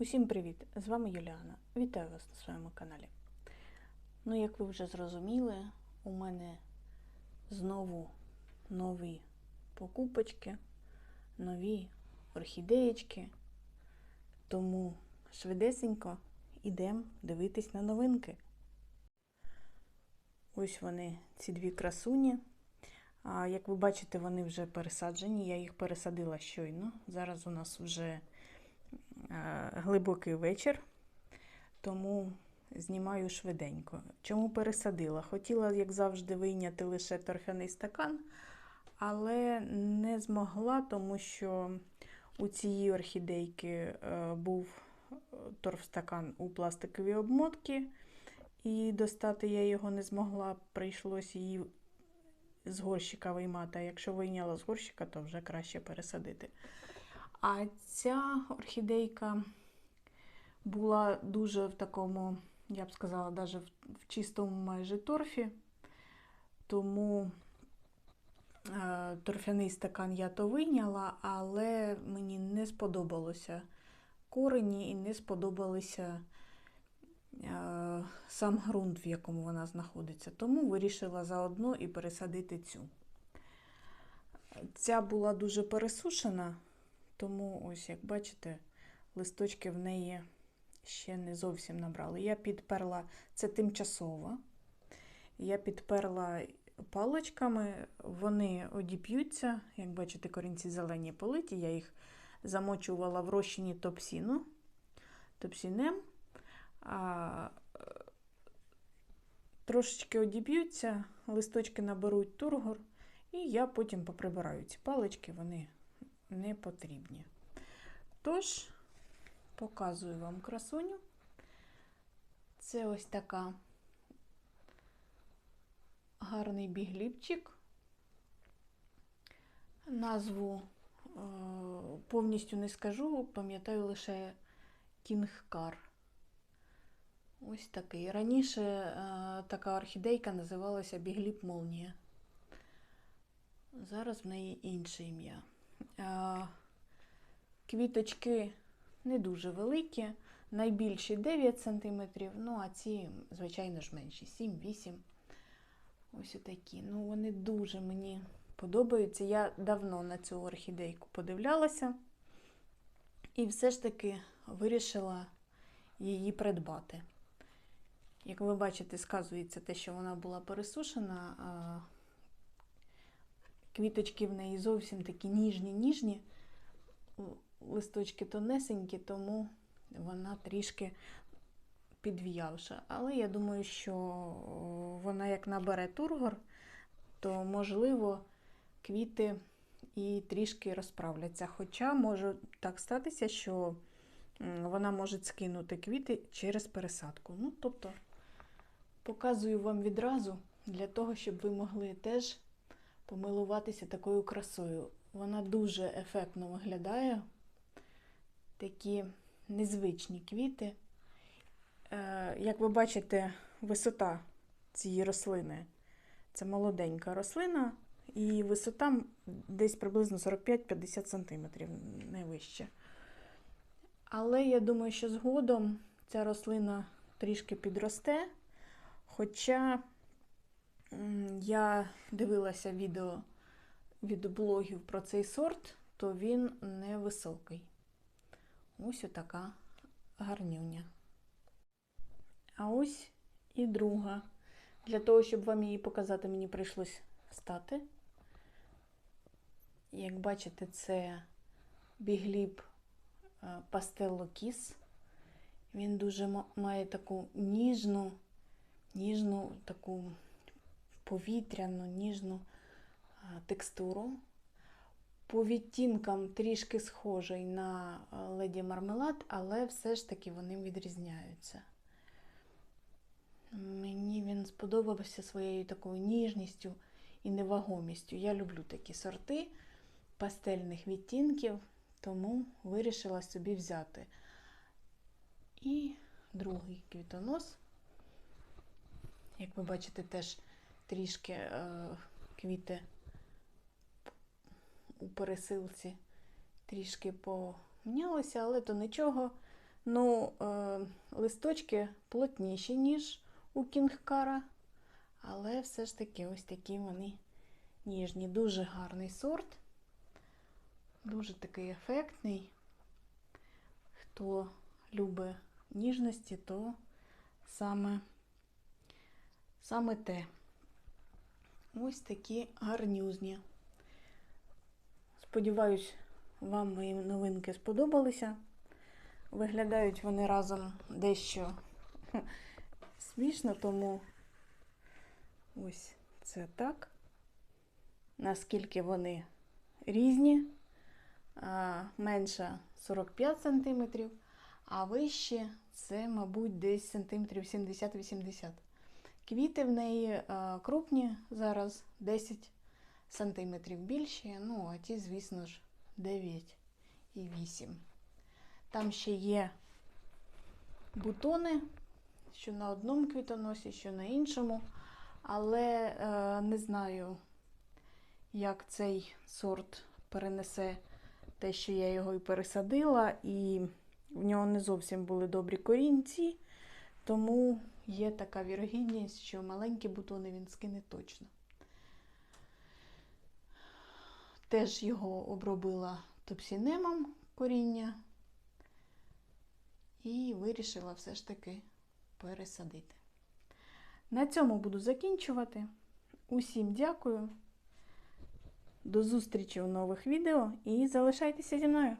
Усім привіт! З вами Юліана. Вітаю вас на своєму каналі. Ну, як ви вже зрозуміли, у мене знову нові покупочки, нові орхідеєчки. Тому швидесенько йдемо дивитись на новинки. Ось вони, ці дві красуні. Як ви бачите, вони вже пересаджені. Я їх пересадила щойно. Зараз у нас вже глибокий вечір, тому знімаю швиденько. Чому пересадила? Хотіла, як завжди, вийняти лише торфяний стакан, але не змогла, тому що у цієї орхідейки е, був торфстакан у пластиковій обмотці, і достати я його не змогла. Прийшлось її з горщика виймати. А якщо вийняла з горщика, то вже краще пересадити. А ця орхідейка була дуже в такому, я б сказала, навіть в, чистому майже торфі. Тому е, торфяний стакан я то вийняла, але мені не сподобалося корені і не сподобалися е, сам ґрунт, в якому вона знаходиться. Тому вирішила заодно і пересадити цю. Ця була дуже пересушена, тому ось, як бачите, листочки в неї ще не зовсім набрали. Я підперла, це тимчасово. Я підперла паличками, вони одіп'ються. Як бачите, корінці зелені политі. Я їх замочувала в розчині топсіну, топсінем. А, трошечки одіб'ються, листочки наберуть тургор, і я потім поприбираю ці палички, вони не потрібні. Тож, показую вам красуню. Це ось така гарний бігліпчик. Назву е, повністю не скажу, пам'ятаю лише Кінгкар. Ось такий. Раніше е, така орхідейка називалася Бігліп Молнія. Зараз в неї інше ім'я. Е, квіточки не дуже великі, найбільші 9 см, ну а ці, звичайно ж, менші 7-8 Ось такі. Ну, вони дуже мені подобаються. Я давно на цю орхідейку подивлялася і все ж таки вирішила її придбати. Як ви бачите, сказується те, що вона була пересушена, квіточки в неї зовсім такі ніжні-ніжні, листочки тонесенькі, тому вона трішки підв'явша. Але я думаю, що вона як набере тургор, то, можливо, квіти і трішки розправляться. Хоча може так статися, що вона може скинути квіти через пересадку. Ну, тобто, показую вам відразу для того, щоб ви могли теж помилуватися такою красою. Вона дуже ефектно виглядає. Такі незвичні квіти. Е, Як ви бачите, висота цієї рослини це молоденька рослина, і висота десь приблизно 45-50 см, не вище. Але я думаю, що згодом ця рослина трішки підросте. Хоча я дивилася відео від блогів про цей сорт, то він невисокий. Ось отака гарнюня. А ось і друга. Для того, щоб вам її показати, мені прийшлось встати. Як бачите, це бігліб Пастелло Кіс. Він дуже має таку ніжну, ніжну, таку повітряну, ніжну текстуру. По відтінкам трішки схожий на леді мармелад, але все ж таки вони відрізняються. Мені він сподобався своєю такою ніжністю і невагомістю. Я люблю такі сорти пастельних відтінків, тому вирішила собі взяти. І другий квітонос. Як ви бачите, теж трішки е, квіти у пересилці трішки помінялися, але то нічого. Ну, е, листочки плотніші, ніж у кінгкара, але все ж таки ось такі вони ніжні. Дуже гарний сорт, дуже такий ефектний. Хто любить ніжності, то саме, саме те. Ось такі гарнюзні. Сподіваюсь, вам мої новинки сподобалися. Виглядають вони разом дещо смішно, тому ось це так. Наскільки вони різні. Менша 45 см, а вище це, мабуть, десь сантиметрів 70-80. Квіти в неї крупні зараз 10 сантиметрів більші, ну, а ті, звісно ж, 9 і 8. Там ще є бутони, що на одному квітоносі, що на іншому. Але е, не знаю, як цей сорт перенесе те, що я його і пересадила, і в нього не зовсім були добрі корінці, тому є така вірогідність, що маленькі бутони він скине точно. Теж його обробила топсінемом коріння і вирішила все ж таки пересадити. На цьому буду закінчувати. Усім дякую. До зустрічі у нових відео і залишайтеся зі мною.